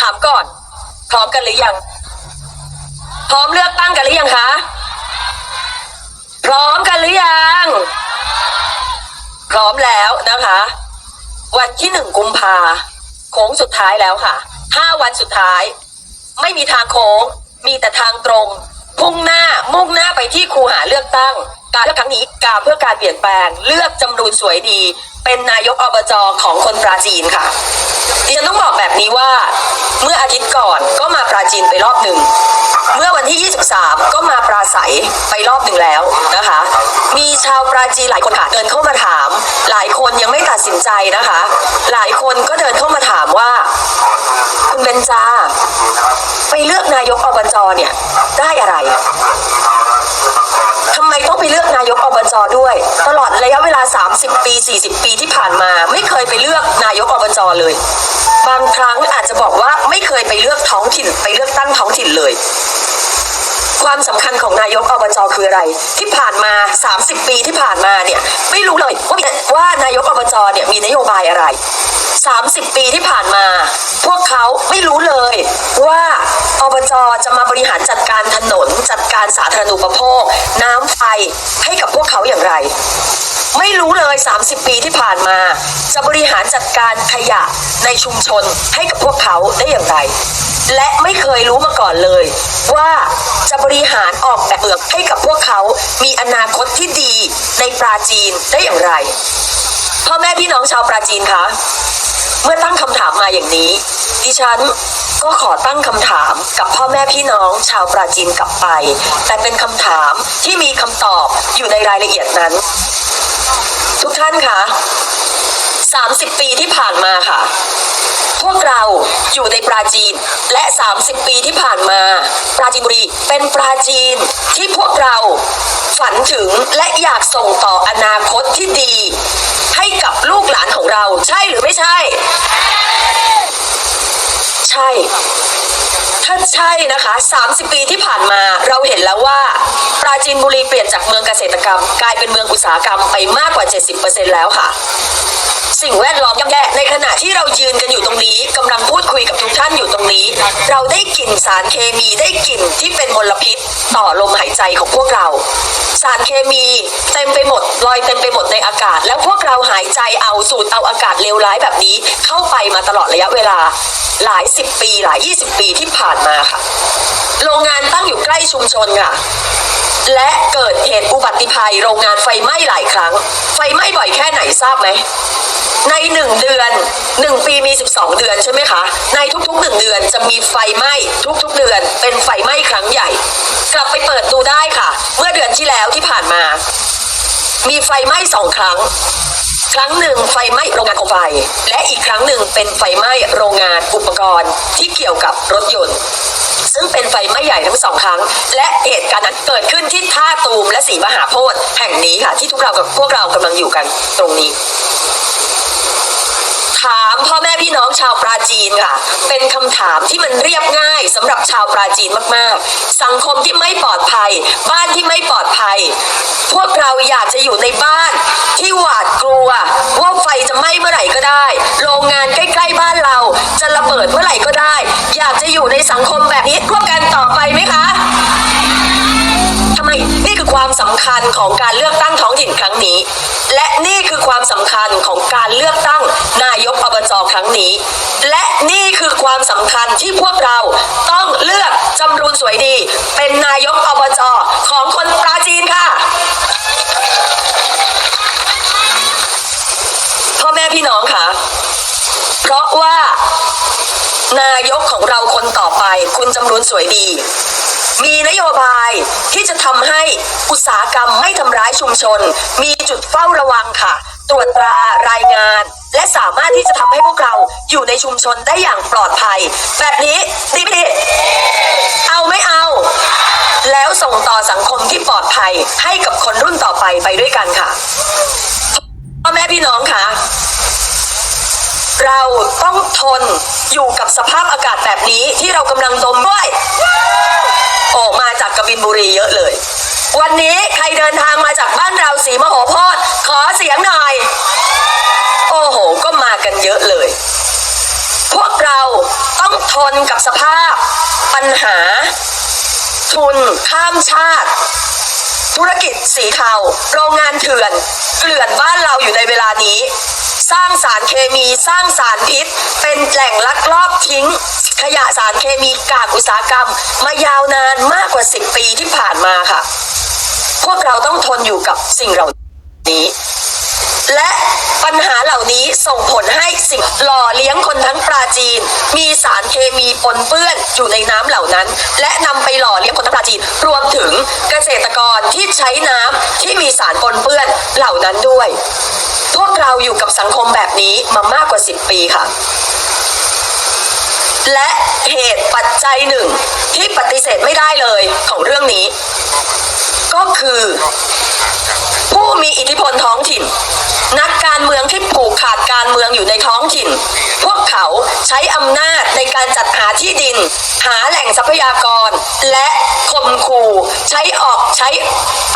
ถามก่อน พร้อมกันหรือยัง พร้อมเลือกตั้งกันหรือยังคะพร้อมกันหรือยัง พร้อมแล้วนะคะ วันที่หนึ่งกุมภาโค้งสุดท้ายแล้วค่ะห้าวันสุดท้าย ไม่มีทางโค้ง มีแต่ทางตรงพุ่งหน้ามุ่งหน้าไปที่คูหาเลือกตั้ง การเลือกครั้งนี้การเพื่อการเปลี่ยนแปลง เลือกจำรูนสวยดี เป็นนายกอบจของคนปราจีนค่ะ ดิฉันต้องบอกแบบนี้ว่า เมื่ออาทิตย์ก่อนก็มาปราจีนไปรอบหนึ่ง เมื่อวันที่ 23 ก็มาปราศัยไปรอบหนึ่งแล้วนะคะ มีชาวปราจีนหลายคนค่ะเดินเข้ามาถาม หลายคนยังไม่ตัดสินใจนะคะ หลายคนก็เดินเข้ามาถามว่า คุณเบนจา ไปเลือกนายกอบจเนี่ย ได้อะไร อกนายกอบจด้วย ตลอดระยะเวลา 30 ปี 40 ปีที่ผ่านมา ไม่เคยไปเลือกนายกอบจเลย บางครั้งอาจจะบอกว่าไม่เคยไปเลือกท้องถิ่น ไปเลือกตั้งท้องถิ่นเลย ความสำคัญของนายกอบจคืออะไร ที่ผ่านมา 30 ปีที่ผ่านมาเนี่ยไม่รู้เลยว่าว่านายกอบจเนี่ยมีนโยบายอะไร 30 ปีที่ผ่านมา พวกเขาไม่รู้เลยว่าอบจจะมาบริหารจัดการถนนจัดการสาธารณูปโภคน้ ให้กับพวกเขาอย่างไร ไม่รู้เลย 30 ปีที่ผ่านมา จะบริหารจัดการขยะในชุมชนให้กับพวกเขาได้อย่างไร และไม่เคยรู้มาก่อนเลย ว่าจะบริหารออกแบบเมืองให้กับพวกเขามีอนาคตที่ดีในปราจีนได้อย่างไรพ่อแม่พี่น้องชาวปราจีนคะเมื่อตั้งคำถามมาอย่างนี้ ดิฉัน ก็ขอตั้งคำถามกับพ่อแม่พี่น้องชาวปราจีนกลับไป แต่เป็นคำถามที่มีคำตอบอยู่ในรายละเอียดนั้น ทุกท่านคะ30 ปีที่ผ่านมาค่ะ พวกเราอยู่ในปราจีนและ 30 ปีที่ผ่านมา ปราจีนบุรีเป็นปราจีนที่พวกเราฝันถึงและอยากส่งต่ออนาคตที่ดี ให้กับลูกหลานของเราใช่หรือไม่ใช่ ใช่ ถ้าใช่นะคะ 30 ปีที่ผ่านมาเราเห็นแล้วว่า ปราจีนบุรีเปลี่ยนจากเมืองเกษตรกรรม กลายเป็นเมืองอุตสาหกรรมไปมากกว่า 70%แล้วค่ะ สิ่งแวดล้อมย่ำแย่ในขณะที่เรายืนกันอยู่ตรงนี้กำลังพูดคุยกับทุกท่านอยู่ตรงนี้ เราได้กลิ่นสารเคมีได้กลิ่นที่เป็นมลพิษต่อลมหายใจของพวกเรา สารเคมีเต็มไปหมดลอยเต็มไปหมดในอากาศ แล้วพวกเราหายใจเอาสูดเอาอากาศเลวร้ายแบบนี้เข้าไปมาตลอดระยะเวลา หลายสิบปีหลายยี่สิบปีที่ผ่านมาค่ะ โรงงานตั้งอยู่ใกล้ชุมชนค่ะ และเกิดเหตุอุบัติภัยโรงงานไฟไหม้หลายครั้ง ไฟไหม้บ่อยแค่ไหนทราบไหมในหนึ่งเดือนหนึ่งปีมี12เดือนใช่ไหมคะ ในทุกๆหนึ่งเดือนจะมีไฟไหม้ทุกๆเดือน เป็นไฟไหม้ครั้งใหญ่ กลับไปเปิดดูได้ค่ะ เมื่อเดือนที่แล้วที่ผ่านมา มีไฟไหม้สองครั้ง ครั้งหนึ่งไฟไหม้โรงงานของไฟ และอีกครั้งหนึ่งเป็นไฟไหม้โรงงานอุปกรณ์ที่เกี่ยวกับรถยนต์ ซึ่งเป็นไฟไหม้ใหญ่ทั้งสองครั้ง และเหตุการณ์นั้นเกิดขึ้นที่ท่าตูมและศรีมหาโพธิ์แห่งนี้ค่ะที่ทุกเรากับพวกเรากำลังอยู่กันตรงนี้ามพ่อแม่พี่น้องชาวปราจีนค่ะ เป็นคำถามที่มันเรียบง่ายสำหรับชาวปราจีนมากๆ สังคมที่ไม่ปลอดภัย บ้านที่ไม่ปลอดภัย พวกเราอยากจะอยู่ในบ้านที่หวาดกลัว ว่าไฟจะไหม้เมื่อไหร่ก็ได้ โรงงานใกล้ ๆ บ้านเราจะระเบิดเมื่อไหร่ก็ได้ อยากจะอยู่ในสังคมแบบนี้ร่วมกันต่อไปไหมคะ คือความสำคัญของการเลือกตั้งท้องถิ่นครั้งนี้ และนี่คือความสำคัญของการเลือกตั้งนายกอบจครั้งนี้ และนี่คือความสำคัญที่พวกเราต้องเลือกจำรูนสวยดี เป็นนายกอบจของคนปราจีนค่ะพ่อแม่พี่น้องค่ะ เพราะว่านายกของเราคนต่อไป คุณจำรูนสวยดี มีนโยบายที่จะทำให้อุตสาหกรรมไม่ทำร้ายชุมชน มีจุดเฝ้าระวังค่ะ ตรวจตรารายงาน และสามารถที่จะทำให้พวกเราอยู่ในชุมชนได้อย่างปลอดภัย แบบนี้ดีไม่ดีเอาไม่เอา แล้วส่งต่อสังคมที่ปลอดภัยให้กับคนรุ่นต่อไปไปด้วยกันค่ะพ่อแม่พี่น้องค่ะเราต้องทนอยู่กับสภาพอากาศแบบนี้ที่เรากำลังดมด้วย โอ้มาจากกบินบุรีเยอะเลย วันนี้ใครเดินทางมาจากบ้านเราสีมโหโพธิ์ขอเสียงหน่อย โอ้โห ก็มากันเยอะเลย พวกเราต้องทนกับสภาพ ปัญหา ทุนข้ามชาติ ธุรกิจสีเทาโรงงานเถื่อน เกลื่อนบ้านเราอยู่ในเวลานี้ สร้างสารเคมีสร้างสารพิษ เป็นแหล่งลักลอบทิ้ง ขยะสารเคมีกากอุตสาหกรรม มายาวนานมากกว่า 10 ปีที่ผ่านมาค่ะ พวกเราต้องทนอยู่กับสิ่งเหล่านี้ และปัญหาเหล่านี้ส่งผลให้สิ่งหล่อเลี้ยงคนทั้งปราจีน มีสารเคมีปนเปื้อนอยู่ในน้ำเหล่านั้น และนำไปหล่อเลี้ยงคนทั้งปราจีน รวมถึงเกษตรกรที่ใช้น้ำที่มีสารปนเปื้อนเหล่านั้นด้วย พวกเราอยู่กับสังคมแบบนี้มามากกว่า 10 ปีค่ะ และเหตุปัจจัยหนึ่ง ที่ปฏิเสธไม่ได้เลยของเรื่องนี้ ก็คือ ผู้มีอิทธิพลท้องถิ่น นักการเมืองที่ผูกขาดการเมืองอยู่ในท้องถิ่น ใช้อำนาจในการจัดหาที่ดิน หาแหล่งทรัพยากร และข่มขู่ใช้ออกใช้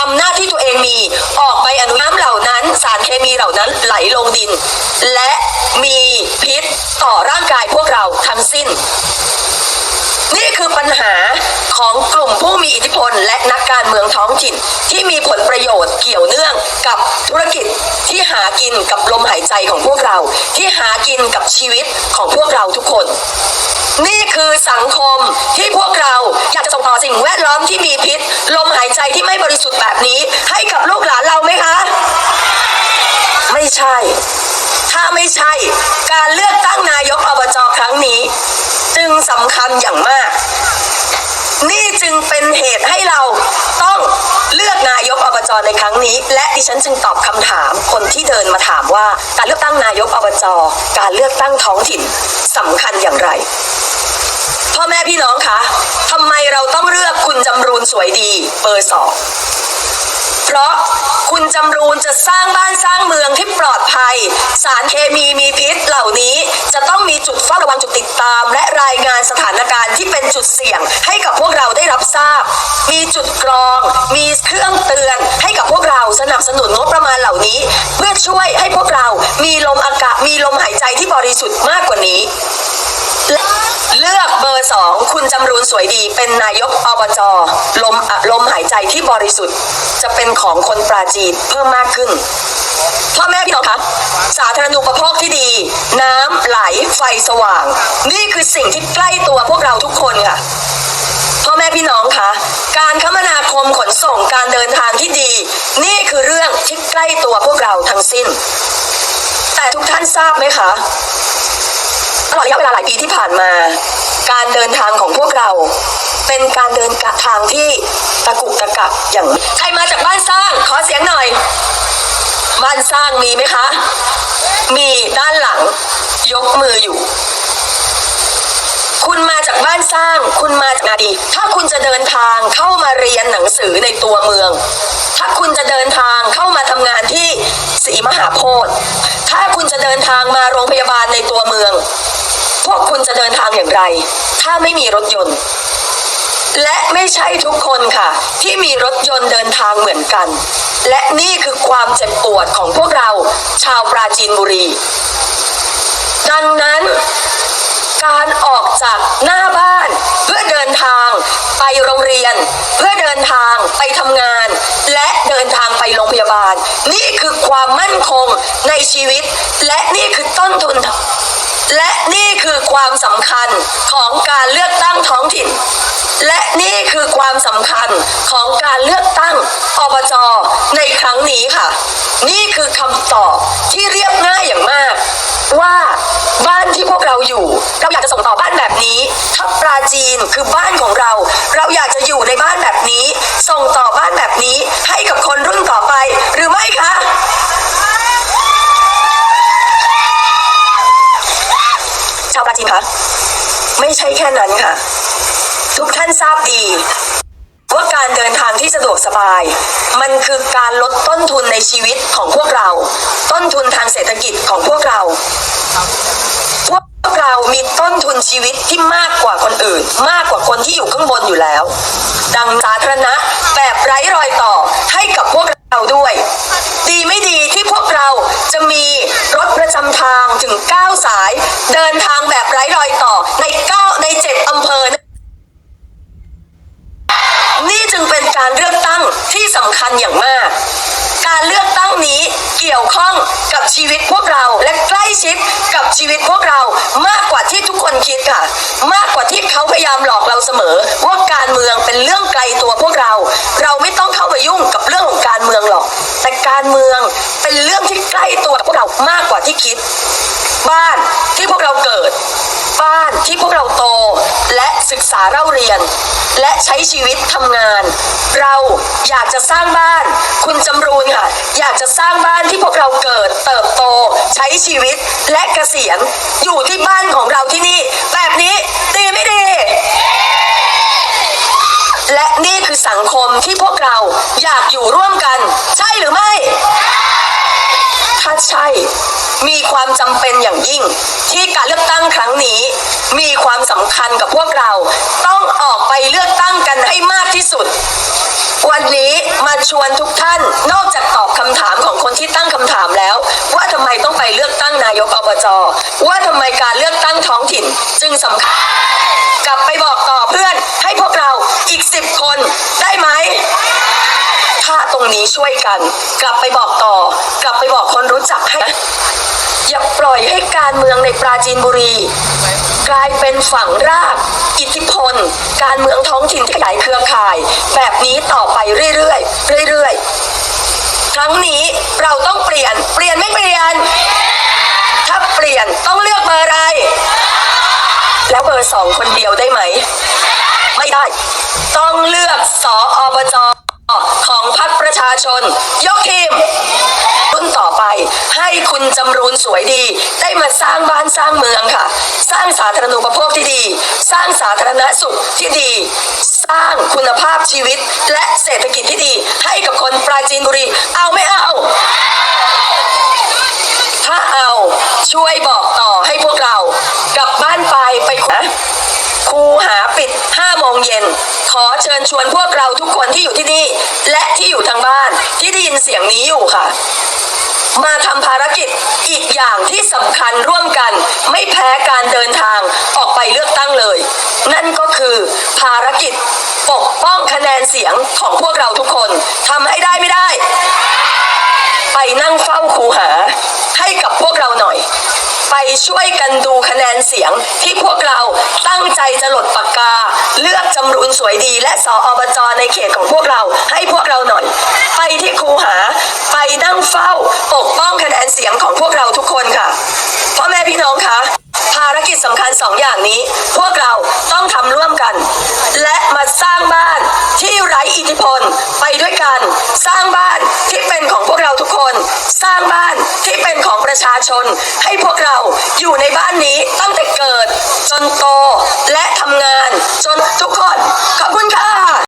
อำนาจที่ตัวเองมีออกไปอนุน้ำเหล่านั้น สารเคมีเหล่านั้นไหลลงดิน และมีพิษต่อร่างกายพวกเราทั้งสิ้นคือปัญหาของกลุ่มผู้มีอิทธิพลและนักการเมื องถิ่นที่มีผลประโยชน์เกี่ยวเนื่องกับธุรกิจที่หากินกับลมหายใจของพวกเรา ที่หากินกับชีวิตของพวกเราทุกคน นี่คือสังคมที่พวกเราอยากจะส่งต่อสิ่งแวดล้อมที่มีพิษ ลมหายใจที่ไม่บริสุทธิ์แบบนี้ ให้กับลูกหลานเราไหมคะ ไม่ใช่ ถ้าไม่ใช่ การเลือกตั้งนายกอบจครั้งนี้ จึงสำคัญอย่างมาก นี่จึงเป็นเหตุให้เราต้องเลือกนายกอบจในครั้งนี้ และดิฉันจึงตอบคำถามคนที่เดินมาถามว่า การเลือกตั้งนายกอบจการเลือกตั้งท้องถิ่นสำคัญอย่างไรพ่อแม่พี่น้องคะทำไมเราต้องเลือกคุณจำรูนสวยดีเบอร์สองเพราะ คุณจำรูนจะสร้างบ้านสร้างเมืองที่ปลอดภัย สารเคมีมีพิษเหล่านี้จะต้องมีจุดเฝ้าระวังจุดติดตาม และรายงานสถานการณ์ที่เป็นจุดเสี่ยง ให้กับพวกเราได้รับทราบ มีจุดกรอง มีเครื่องเตือนให้กับพวกเราสนับสนุนงบประมาณเหล่านี้ เพื่อช่วยให้พวกเรามีลมอากาศมีลมหายใจที่บริสุทธิ์มากกว่านี้ 2 คุณจำรูนสวยดี เป็นนายกอบจลมลมหายใจที่บริสุทธิ์ จะเป็นของคนปราจีนเพิ่มมากขึ้นพ่อแม่พี่น้องคะสาธารณูปโภคที่ดี น้ำไหลไฟสว่าง นี่คือสิ่งที่ใกล้ตัวพวกเราทุกคนค่ะพ่อแม่พี่น้องคะการคมนาคมขนส่งการเดินทางที่ดี นี่คือเรื่องที่ใกล้ตัวพวกเราทั้งสิ้น แต่ทุกท่านทราบไหมคะตลอดระยะเวลาหลายปีที่ผ่านมา การเดินทางของพวกเรา เป็นการเดินทางที่ตะกุกตะกักอย่างใครมาจากบ้านสร้างขอเสียงหน่อย บ้านสร้างมีไหมคะ มีด้านหลัง ยกมืออยู่ คุณมาจากบ้านสร้าง คุณมาจากนาดี ถ้าคุณจะเดินทางเข้ามาเรียนหนังสือในตัวเมือง ถ้าคุณจะเดินทางเข้ามาทำงานที่ศรีมหาโพธิ์ถ้าคุณจะเดินทางมาโรงพยาบาลในตัวเมือง จะเดินทางอย่างไร ถ้าไม่มีรถยนต์ และไม่ใช่ทุกคนค่ะ ที่มีรถยนต์เดินทางเหมือนกัน และนี่คือความเจ็บปวดของพวกเราชาวปราจีนบุรี ดังนั้น การออกจากหน้าบ้าน เพื่อเดินทางไปโรงเรียน เพื่อเดินทางไปทำงาน และเดินทางไปโรงพยาบาล นี่คือความมั่นคงในชีวิต และนี่คือต้นทุน และนี่คือความสำคัญของการเลือกตั้งท้องถิ่น และนี่คือความสำคัญของการเลือกตั้งอบจในครั้งนี้ค่ะ นี่คือคำตอบที่เรียบง่ายอย่างมาก ว่าบ้านที่พวกเราอยู่เราอยากจะส่งต่อบ้านแบบนี้ถ้าปราจีนคือบ้านของเรา เราอยากจะอยู่ในบ้านแบบนี้ ส่งต่อบ้านแบบนี้ให้กับคนรุ่นต่อไปหรือไม่คะ ชาวปราจีนคะไม่ใช่แค่นั้นค่ะ ทุกท่านทราบดีว่าการเดินทางที่สะดวกสบาย มันคือการลดต้นทุนในชีวิตของพวกเรา ต้นทุนทางเศรษฐกิจของพวกเรา พวกเรามีต้นทุนชีวิตที่มากกว่าคนอื่น มากกว่าคนที่อยู่ข้างบนอยู่แล้ว ดังสาธารณะแบบไร้รอยต่อให้กับพวกเราด้วย ดีไม่ดีที่พวกเราจะมีำทางถึง 9 สาย เดินทางแบบไร้รอยต่อใน 9 ใน 7 อำเภอ นี่จึงเป็นการเลือกตั้งที่สำคัญอย่างมาก การเลือกตั้งนี้เกี่ยวข้องกับชีวิตพวกเราและใกล้ชิดกับชีวิตพวกเรามากกว่าที่ทุกคนคิดค่ะ มากกว่าที่เขาพยายามหลอกเราเสมอ ว่าการเมืองเป็นเรื่องไกลตัวพวกเรา เราไม่ต้องเข้าไปยุ่งกับเรื่องของการเมืองหรอก แต่การเมืองเป็นเรื่องที่ใกล้ตัว เรามากกว่าที่คิด บ้านที่พวกเราเกิด บ้านที่พวกเราโต และศึกษาเล่าเรียน และใช้ชีวิตทำงาน เราอยากจะสร้างบ้าน คุณจำรูนค่ะ อยากจะสร้างบ้านที่พวกเราเกิด เติบโต ใช้ชีวิตและเกษียณอยู่ที่บ้านของเราที่นี่ แบบนี้ดีไม่ดีและนี่คือสังคมที่พวกเราอยากอยู่ร่วมกัน ใช่หรือไม่ ถ้าใช่ มีความจำเป็นอย่างยิ่ง ที่การเลือกตั้งครั้งนี้ มีความสำคัญกับพวกเรา ต้องออกไปเลือกตั้งกันให้มากที่สุด วันนี้มาชวนทุกท่านนอกจากตอบคำถามของคนที่ตั้งคำถามแล้ว ว่าทำไมต้องไปเลือกตั้งนายกอบจว่าทำไมการเลือกตั้งท้องถิ่นจึงสำคัญ ตรงนี้ช่วยกัน กลับไปบอกต่อ กลับไปบอกคนรู้จักให้อย่าปล่อยให้การเมืองในปราจีนบุรี กลายเป็นฝังราก อิทธิพล การเมืองท้องถิ่นที่ขยายเครือข่าย แบบนี้ต่อไปเรื่อยๆเรื่อยๆครั้งนี้เราต้องเปลี่ยนเปลี่ยนไม่เปลี่ยน ถ้าเปลี่ยนต้องเลือกเบอร์อะไร แล้วเบอร์สองคนเดียวได้ไหม ไม่ได้ ต้องเลือกสออบจ ชาชน ยกทีมรุ่นต่อไปให้คุณจำรูนสวยดี ได้มาสร้างบ้านสร้างเมืองค่ะ สร้างสาธารณูปโภคที่ดี สร้างสาธารณสุขที่ดี สร้างคุณภาพชีวิต และเศรษฐกิจที่ดี ให้กับคนปราจีนบุรี เอาไม่เอา ถ้าเอาช่วยบอกต่อให้พวกเรา กลับบ้านไปไปนะครูหาปิด5โมงเย็น ขอเชิญชวนพวกเราทุกคนที่อยู่ที่นี่ และที่อยู่ทางบ้านที่ได้ยินเสียงนี้อยู่ค่ะ มาทำภารกิจอีกอย่างที่สำคัญร่วมกัน ไม่แพ้การเดินทางออกไปเลือกตั้งเลย นั่นก็คือภารกิจปกป้องคะแนนเสียงของพวกเราทุกคนทำให้ได้ไม่ได้ ไปนั่งเฝ้าคูหาให้กับพวกเราหน่อย ไปช่วยกันดูคะแนนเสียงที่พวกเราตั้งใจจะหลดปากกา เลือกจำรูนสวยดี และสออบจในเขตของพวกเราให้พวกเราหน่อย ไปที่คูหา ไปนั่งเฝ้าปก ประชาชนให้พวกเราอยู่ในบ้านนี้ตั้งแต่เกิดจนโตและทำงานจนทุกคน ขอบคุณค่ะ